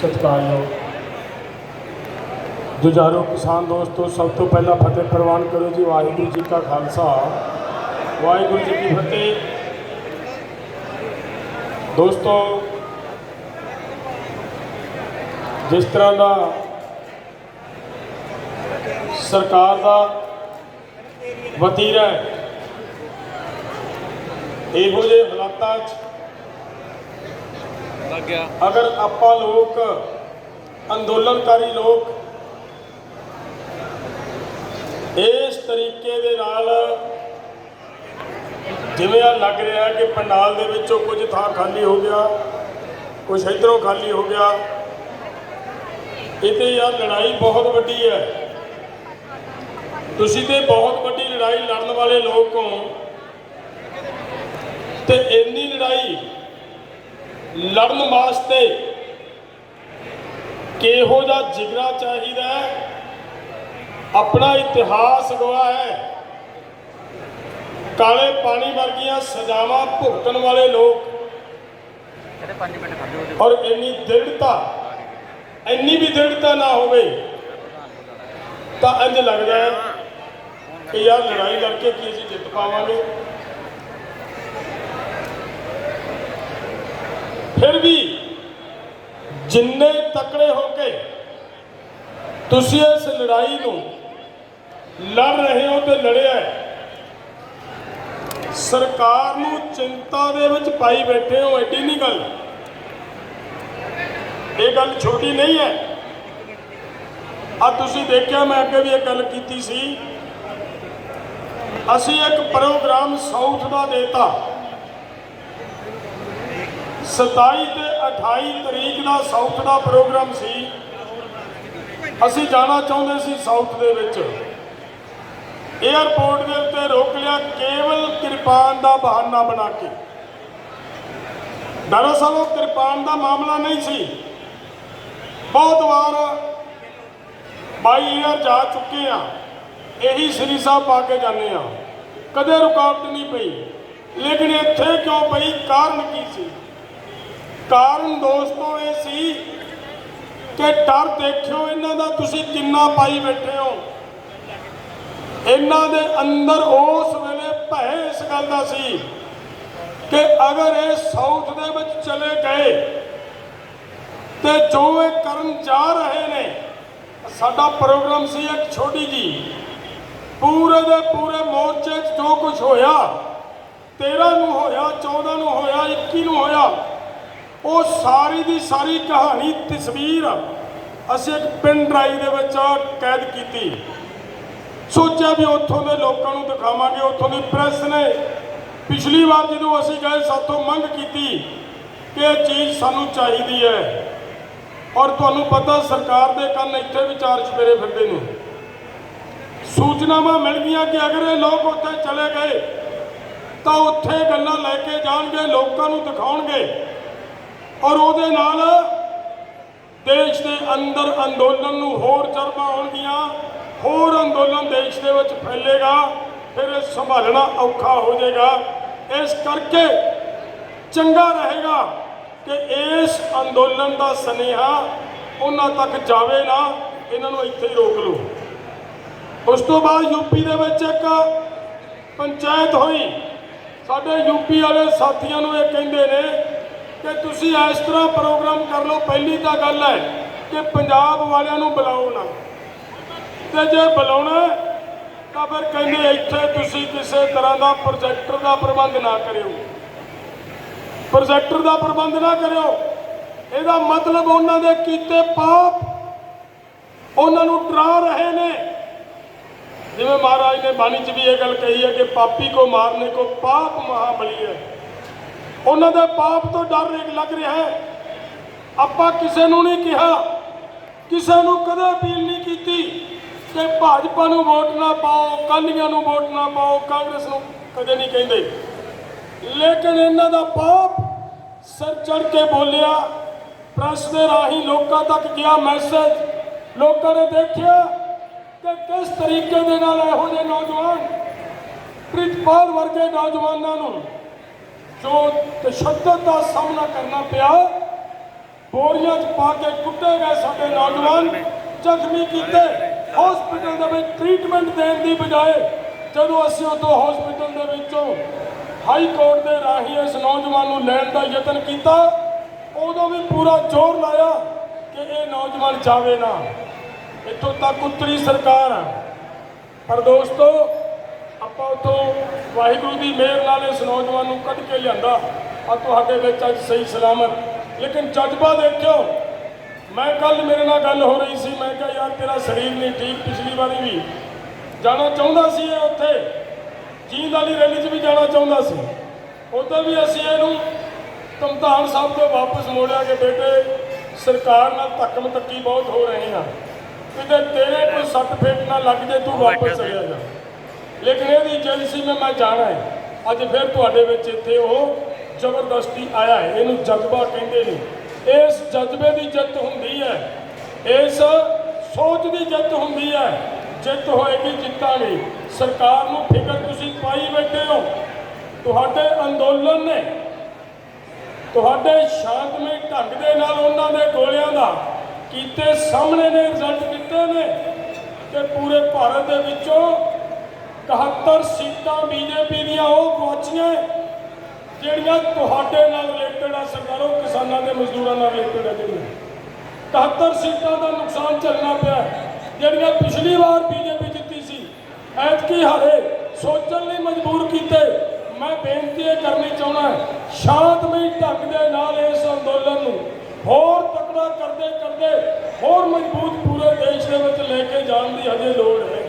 ਸਤਿਕਾਰਯੋਗ ਜੁਝਾਰੂ ਕਿਸਾਨ ਦੋਸਤੋ, ਸਭ ਤੋਂ ਪਹਿਲਾਂ ਫਤਿਹ ਪ੍ਰਵਾਨ ਕਰੋ ਜੀ, ਵਾਹਿਗੁਰੂ ਜੀ ਕਾ ਖਾਲਸਾ। ਵਾਹਿਗੁਰੂ ਜੀ ਕੀ ਫਤਿਹ। ਦੋਸਤੋ, ਜਿਸ ਤਰ੍ਹਾਂ ਦਾ ਸਰਕਾਰ ਦਾ ਵਤੀਰਾ ਇਹੋ ਜਿਹੇ ਹਾਲਾਤਾਂ 'ਚ ਲੱਗ ਗਿਆ। ਅਗਰ ਆਪਾਂ ਲੋਕ, ਅੰਦੋਲਨਕਾਰੀ ਲੋਕ, ਇਸ ਤਰੀਕੇ ਦੇ ਨਾਲ ਜਿਵੇਂ ਆ ਲੱਗ ਰਿਹਾ ਕਿ ਪੰਡਾਲ ਦੇ ਵਿੱਚੋਂ ਕੁਝ ਥਾਂ ਖਾਲੀ ਹੋ ਗਿਆ, ਕੁਝ ਇਧਰੋਂ ਖਾਲੀ ਹੋ ਗਿਆ। ਇਹ ਤੇ ਲੜਾਈ ਬਹੁਤ ਵੱਡੀ ਹੈ। ਤੁਸੀਂ ਤੇ ਬਹੁਤ ਵੱਡੀ ਲੜਾਈ ਲੜਨ ਵਾਲੇ ਲੋਕ ਹੋ। ਤੇ ਇੰਨੀ ਲੜਾਈ ਲੜਨ ਵਾਸਤੇ ਕਿਹੋ ਜਿਹਾ ਜਿਗਰਾ ਚਾਹੀਦਾ ਹੈ? ਆਪਣਾ ਇਤਿਹਾਸ ਗਵਾਹ ਹੈ। ਕਾਲੇ ਪਾਣੀ ਵਰਗੀਆਂ ਸਜ਼ਾਵਾਂ ਭੁਗਤਣ ਵਾਲੇ ਲੋਕ ਇਹਦੇ 5 ਮਿੰਟ ਖੜ ਜਾਓ ਔਰ ਇੰਨੀ ਦ੍ਰਿੜਤਾ ਇੰਨੀ ਵੀ ਦ੍ਰਿੜਤਾ ਨਾ ਹੋਵੇ ਤਾਂ ਇੰਜ ਲੱਗਦਾ ਹੈ ਕਿ ਯਾਰ ਲੜਾਈ ਲੜ ਕੇ ਕੀ ਅਸੀਂ ਜਿੱਤ ਪਾਵਾਂਗੇ? ਫਿਰ ਵੀ ਜਿੰਨੇ ਤਕੜੇ ਹੋ ਕੇ ਤੁਸੀਂ ਇਸ ਲੜਾਈ ਨੂੰ ਲੜ ਰਹੇ ਹੋ ਤੇ ਲੜਿਆ ਸਰਕਾਰ ਨੂੰ ਚਿੰਤਾ ਦੇ ਵਿੱਚ ਪਾਈ ਬੈਠੇ ਹੋ, ਐਡੀ ਨਹੀਂ ਗੱਲ। ਇਹ ਗੱਲ ਛੋਟੀ ਨਹੀਂ ਹੈ। ਆ ਤੁਸੀਂ ਦੇਖਿਆ, ਮੈਂ ਅੱਗੇ ਵੀ ਇਹ ਗੱਲ ਕੀਤੀ ਸੀ। ਅਸੀਂ ਇੱਕ ਪ੍ਰੋਗਰਾਮ ਸਾਊਥ ਦਾ ਦੇਤਾ। 27 ਤੇ 28 ਤਰੀਕ ਦਾ ਸਾਊਥ ਦਾ ਪ੍ਰੋਗਰਾਮ ਸੀ। ਅਸੀਂ ਜਾਣਾ ਚਾਹੁੰਦੇ ਸੀ ਸਾਊਥ ਦੇ ਵਿੱਚ। 에ਅਰਪੋਰਟ ਦੇ ਉੱਤੇ ਰੋਕ ਲਿਆ, ਕੇਵਲ ਕਿਰਪਾਨ ਦਾ ਬਹਾਨਾ ਬਣਾ ਕੇ। ਦਰਅਸਲ ਉਹ ਕਿਰਪਾਨ ਦਾ ਮਾਮਲਾ ਨਹੀਂ ਸੀ। ਬਹੁਤ ਵਾਰ ਬਾਈ ਏਅਰ ਜਾ ਚੁੱਕੇ ਆ, ਇਹੀ ਸ੍ਰੀ ਸਾਹਿਬ ਪਾ ਕੇ ਜਾਂਦੇ ਆ। ਕਦੇ ਰੁਕਾਵਟ ਨਹੀਂ ਪਈ। ਲੇਕਿਨ ਇੱਥੇ ਕਿਉਂ ਪਈ? ਕਾਰਨ ਕੀ ਸੀ? ਕਾਰਨ ਦੋਸਤੋ ਇਹ ਸੀ ਕਿ ਡਰ ਦੇਖਿਓ ਇਹਨਾਂ ਦਾ ਤੁਸੀਂ ਕਿੰਨਾ ਪਾਈ ਬੈਠੇ ਹੋ। ਇਹਨਾਂ ਦੇ ਅੰਦਰ ਉਸ ਵੇਲੇ ਭੈ ਇਸ ਗੱਲ ਦਾ ਸੀ ਕਿ ਅਗਰ ਇਹ ਸਾਊਥ ਦੇ ਵਿੱਚ ਚਲੇ ਗਏ ਤੇ ਜੋ ਇਹ ਕਰਨ ਜਾ ਰਹੇ ਨੇ, ਸਾਡਾ ਪ੍ਰੋਗਰਾਮ ਸੀ ਇੱਕ ਛੋਟੀ ਜੀ। ਪੂਰੇ ਦੇ ਪੂਰੇ ਮੋਰਚੇ 'ਚ ਜੋ ਕੁਝ ਹੋਇਆ 13 ਨੂੰ ਹੋਇਆ 14 ਨੂੰ ਹੋਇਆ 21 ਨੂੰ ਹੋਇਆ ਉਹ ਸਾਰੀ ਦੀ ਸਾਰੀ ਕਹਾਣੀ, ਤਸਵੀਰ ਅਸੀਂ ਇੱਕ ਪਿੰਡ ਡਰਾਈਵ ਦੇ ਵਿੱਚ ਕੈਦ ਕੀਤੀ। ਸੋਚਿਆ ਵੀ ਉੱਥੋਂ ਦੇ ਲੋਕਾਂ ਨੂੰ ਦਿਖਾਵਾਂਗੇ, ਉੱਥੋਂ ਦੀ ਪ੍ਰੈਸ ਨੇ ਪਿਛਲੀ ਵਾਰ ਜਦੋਂ ਅਸੀਂ ਗਏ ਸਾਥੋਂ ਮੰਗ ਕੀਤੀ ਕਿ ਇਹ ਚੀਜ਼ ਸਾਨੂੰ ਚਾਹੀਦੀ ਹੈ। ਔਰ ਤੁਹਾਨੂੰ ਪਤਾ ਸਰਕਾਰ ਦੇ ਕੰਨ ਇੱਥੇ ਵਿਚਾਰ ਚਾਰ ਫਿਰਦੇ ਨੇ। ਸੂਚਨਾਵਾਂ ਮਿਲ ਗਈਆਂ ਕਿ ਅਗਰ ਇਹ ਲੋਕ ਉੱਥੇ ਚਲੇ ਗਏ, ਤਾਂ ਉੱਥੇ ਗੱਲਾਂ ਲੈ ਕੇ ਜਾਣਗੇ, ਲੋਕਾਂ ਨੂੰ ਦਿਖਾਉਣਗੇ। ਔਰ ਉਹਦੇ ਨਾਲ ਦੇਸ਼ ਦੇ ਅੰਦਰ ਅੰਦੋਲਨ ਨੂੰ ਹੋਰ ਚਰਬਾ ਹੋਣਗੀਆਂ ਹੋਰ ਅੰਦੋਲਨ ਦੇਸ਼ ਦੇ ਵਿੱਚ ਫੈਲੇਗਾ, ਫਿਰ ਇਹ ਸੰਭਾਲਣਾ ਔਖਾ ਹੋ ਜਾਏਗਾ। ਇਸ ਕਰਕੇ ਚੰਗਾ ਰਹੇਗਾ ਕਿ ਇਸ ਅੰਦੋਲਨ ਦਾ ਸਨੇਹਾ ਉਹਨਾਂ ਤੱਕ ਜਾਵੇ ਨਾ, ਇਹਨਾਂ ਨੂੰ ਇੱਥੇ ਹੀ ਰੋਕ ਲਓ। ਉਸ ਤੋਂ ਬਾਅਦ ਯੂਪੀ ਦੇ ਵਿੱਚ ਇੱਕ ਪੰਚਾਇਤ ਹੋਈ। ਸਾਡੇ ਯੂਪੀ ਵਾਲੇ ਸਾਥੀਆਂ ਨੂੰ ਇਹ ਕਹਿੰਦੇ ਨੇ ਕਿ ਤੁਸੀਂ ਇਸ ਤਰ੍ਹਾਂ ਪ੍ਰੋਗਰਾਮ ਕਰ ਲਓ, ਪਹਿਲੀ ਤਾਂ ਗੱਲ ਹੈ ਕਿ ਪੰਜਾਬ ਵਾਲਿਆਂ ਨੂੰ ਬੁਲਾਓ ਨਾ। ਤੇ ਜੇ ਬੁਲਾਉਣਾ ਤਾਂ ਫਿਰ ਕਹਿੰਦੇ ਇੱਥੇ ਤੁਸੀਂ ਕਿਸੇ ਤਰ੍ਹਾਂ ਦਾ ਪ੍ਰੋਜੈਕਟਰ ਦਾ ਪ੍ਰਬੰਧ ਨਾ ਕਰਿਓ। ਪ੍ਰੋਜੈਕਟਰ ਦਾ ਪ੍ਰਬੰਧ ਨਾ ਕਰਿਓ। ਇਹਦਾ ਮਤਲਬ ਉਹਨਾਂ ਦੇ ਕੀਤੇ ਪਾਪ, ਉਹਨਾਂ ਨੂੰ ਡਰਾ ਰਹੇ ਨੇ। ਜਿਵੇਂ ਮਹਾਰਾਜ ਨੇ ਬਾਣੀ 'ਚ ਵੀ ਇਹ ਗੱਲ ਕਹੀ ਹੈ ਕਿ ਪਾਪੀ ਕੋ ਮਾਰਨੇ ਕੋ ਪਾਪ ਮਹਾਬਲੀ ਹੈ। ਉਹਨਾਂ ਦੇ ਪਾਪ ਤੋਂ ਡਰ ਲੱਗ ਰਿਹਾ ਹੈ। ਆਪਾਂ ਕਿਸੇ ਨੂੰ ਨਹੀਂ ਕਿਹਾ, ਕਿਸੇ ਨੂੰ ਕਦੇ ਅਪੀਲ ਨਹੀਂ ਕੀਤੀ ਕਿ ਭਾਜਪਾ ਨੂੰ ਵੋਟ ਨਾ ਪਾਓ ਕਾਲੀਆਂ ਨੂੰ ਵੋਟ ਨਾ ਪਾਓ, ਕਾਂਗਰਸ ਨੂੰ ਕਦੇ ਨਹੀਂ ਕਹਿੰਦੇ। ਲੇਕਿਨ ਇਹਨਾਂ ਦਾ ਪਾਪ ਸਿਰ ਚੜ ਕੇ ਬੋਲਿਆ, ਪ੍ਰੈਸ ਦੇ ਰਾਹੀਂ ਲੋਕਾਂ ਤੱਕ ਗਿਆ ਮੈਸੇਜ ਲੋਕਾਂ ਨੇ ਦੇਖਿਆ ਕਿ ਕਿਸ ਤਰੀਕੇ ਦੇ ਨਾਲ ਇਹੋ ਜਿਹੇ ਨੌਜਵਾਨ, ਪ੍ਰਿਤਪਾਲ ਵਰਗੇ ਨੌਜਵਾਨਾਂ ਨੂੰ ਜੋ ਤਸ਼ੱਦਦ ਦਾ ਸਾਹਮਣਾ ਕਰਨਾ ਪਿਆ, ਬੋਰੀਆਂ 'ਚ ਪਾ ਕੇ ਕੁੱਟੇ ਗਏ ਸਾਡੇ ਨੌਜਵਾਨ, ਜ਼ਖਮੀ ਕੀਤੇ। ਹਸਪੀਟਲ ਦੇ ਵਿੱਚ ਟ੍ਰੀਟਮੈਂਟ ਦੇਣ ਦੀ ਬਜਾਏ ਜਦੋਂ ਅਸੀਂ ਉਦੋਂ ਹਸਪੀਟਲ ਦੇ ਵਿੱਚੋਂ ਹਾਈ ਕੋਰਟ ਦੇ ਰਾਹੀਂ ਇਸ ਨੌਜਵਾਨ ਨੂੰ ਲੈਣ ਦਾ ਯਤਨ ਕੀਤਾ, ਉਦੋਂ ਵੀ ਪੂਰਾ ਜ਼ੋਰ ਲਾਇਆ ਕਿ ਇਹ ਨੌਜਵਾਨ ਜਾਵੇ ਨਾ। ਇੱਥੋਂ ਤੱਕ ਉੱਤਰੀ ਸਰਕਾਰ ਆ। ਪਰ ਦੋਸਤੋ ਉਤੋਂ ਵਾਹਿਗੁਰੂ ਦੀ ਮਿਹਰ ਨਾਲ ਇਸ ਨੌਜਵਾਨ ਨੂੰ ਕੱਢ ਕੇ ਲਿਆਂਦਾ। ਆ ਤੁਹਾਡੇ ਵਿੱਚ ਅੱਜ ਸਹੀ ਸਲਾਮਤ। ਲੇਕਿਨ ਜਜ਼ਬਾ ਦੇਖਿਓ ਮੈਂ ਕੱਲ ਮੇਰੇ ਨਾਲ ਗੱਲ ਹੋ ਰਹੀ ਸੀ। ਮੈਂ ਕਿਹਾ ਯਾਰ ਤੇਰਾ ਸਰੀਰ ਨਹੀਂ ਠੀਕ ਪਿਛਲੀ ਵਾਰੀ ਵੀ। ਜਾਣਾ ਚਾਹੁੰਦਾ ਸੀ ਇਹ ਉੱਥੇ? ਜੀਂਦ ਵਾਲੀ ਰੈਲੀ 'ਚ ਵੀ ਜਾਣਾ ਚਾਹੁੰਦਾ ਸੀ। ਉਦੋਂ ਵੀ ਅਸੀਂ ਇਹਨੂੰ ਤਮਤਾਨ ਸਾਹਿਬ ਤੋਂ ਵਾਪਸ ਮੋੜਿਆ ਕਿ ਬੇਟੇ ਸਰਕਾਰ ਨਾਲ ਧੱਕਮ ਧੱਕੀ ਬਹੁਤ ਹੋ ਰਹੇ ਆ। ਕਿਤੇ ਤੇਰੇ ਕੋਈ ਸੱਟ ਫੇਟ ਨਾ ਲੱਗ ਜੇ ਤੂੰ ਵਾਪਸ ਚਲਿਆ ਜਾ। ਲੇਕਿਨ ਇਹਦੀ ਏਜੰਸੀ ਮੈਂ ਮੈਂ ਜਾਣਾ ਹੈ। ਅੱਜ ਫਿਰ ਤੁਹਾਡੇ ਵਿੱਚ ਇੱਥੇ ਉਹ ਜ਼ਬਰਦਸਤੀ ਆਇਆ ਹੈ। ਇਹਨੂੰ ਜਜ਼ਬਾ ਕਹਿੰਦੇ ਨੇ। ਇਸ ਜਜ਼ਬੇ ਦੀ ਜਿੱਤ ਹੁੰਦੀ ਹੈ। ਇਸ ਸੋਚ ਦੀ ਜਿੱਤ ਹੁੰਦੀ ਹੈ। ਜਿੱਤ ਹੋਏਗੀ ਜਿੱਤਾਂਗੇ ਸਰਕਾਰ ਨੂੰ ਫਿਕਰ ਤੁਸੀਂ ਪਾਈ ਬੈਠੇ ਹੋ। ਤੁਹਾਡੇ ਅੰਦੋਲਨ ਨੇ। ਤੁਹਾਡੇ ਸ਼ਾਂਤਮਈ ਢੰਗ ਦੇ ਨਾਲ ਉਹਨਾਂ ਦੇ ਗੋਲਿਆਂ ਦਾ ਕੀਤੇ ਸਾਹਮਣੇ ਨੇ ਰਿਜ਼ਲਟ ਦਿੱਤੇ ਨੇ। ਕਿ ਪੂਰੇ ਭਾਰਤ ਦੇ ਵਿੱਚੋਂ 71 ਸੀਟਾਂ ਬੀਜੇਪੀ ਦੀਆਂ ਉਹ ਗਵਾਚੀਆਂ ਜਿਹੜੀਆਂ ਤੁਹਾਡੇ ਨਾਲ ਰਿਲੇਟਡ ਆ ਸਰਕਾਰੋ, ਕਿਸਾਨਾਂ ਦੇ ਮਜ਼ਦੂਰਾਂ ਨਾਲ ਰਿਲੇਟਡ ਆ ਜਿਹੜੀਆਂ। 71 ਸੀਟਾਂ ਦਾ ਨੁਕਸਾਨ ਝੱਲਣਾ ਪਿਆ ਜਿਹੜੀਆਂ ਪਿਛਲੀ ਵਾਰ ਬੀਜੇਪੀ ਜਿੱਤੀ ਸੀ, ਐਤਕੀ ਹਾਰੇ ਸੋਚਣ ਲਈ ਮਜਬੂਰ ਕੀਤੇ। ਮੈਂ ਬੇਨਤੀ ਇਹ ਕਰਨੀ ਚਾਹੁੰਦਾ ਸ਼ਾਂਤਮਈ ਢੰਗ ਦੇ ਨਾਲ ਇਸ ਅੰਦੋਲਨ ਨੂੰ ਹੋਰ ਤਕੜਾ ਕਰਦੇ ਕਰਦੇ ਹੋਰ ਮਜ਼ਬੂਤ ਪੂਰੇ ਦੇਸ਼ ਦੇ ਵਿੱਚ ਲੈ ਕੇ ਜਾਣ ਦੀ ਹਜੇ ਲੋੜ ਹੈ।